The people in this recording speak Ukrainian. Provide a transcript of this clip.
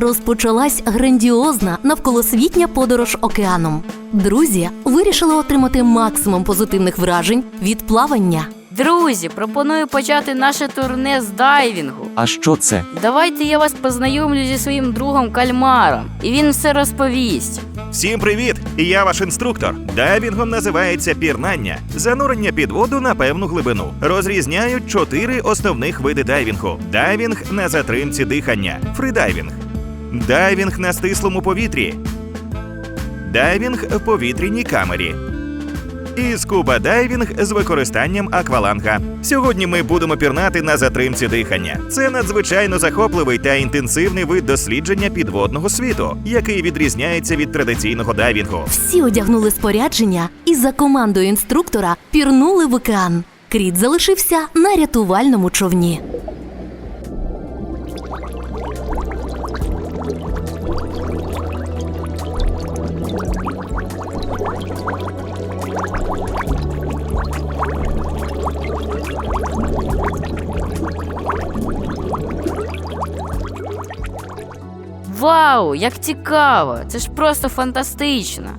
розпочалась грандіозна навколосвітня подорож океаном. Друзі вирішили отримати максимум позитивних вражень від плавання. Друзі, пропоную почати наше турне з дайвінгу. А що це? Давайте я вас познайомлю зі своїм другом кальмаром, і він все розповість. Всім привіт! Я ваш інструктор. Дайвінгом називається пірнання, занурення під воду на певну глибину. Розрізняють чотири основних види дайвінгу: дайвінг на затримці дихання, фридайвінг, дайвінг на стислому повітрі, дайвінг в повітряній камері. І скуба дайвінг з використанням акваланга. Сьогодні ми будемо пірнати на затримці дихання. Це надзвичайно захопливий та інтенсивний вид дослідження підводного світу, який відрізняється від традиційного дайвінгу. Всі одягнули спорядження і за командою інструктора пірнули в океан. Кріт залишився на рятувальному човні. Вау, як цікаво! Це ж просто фантастично.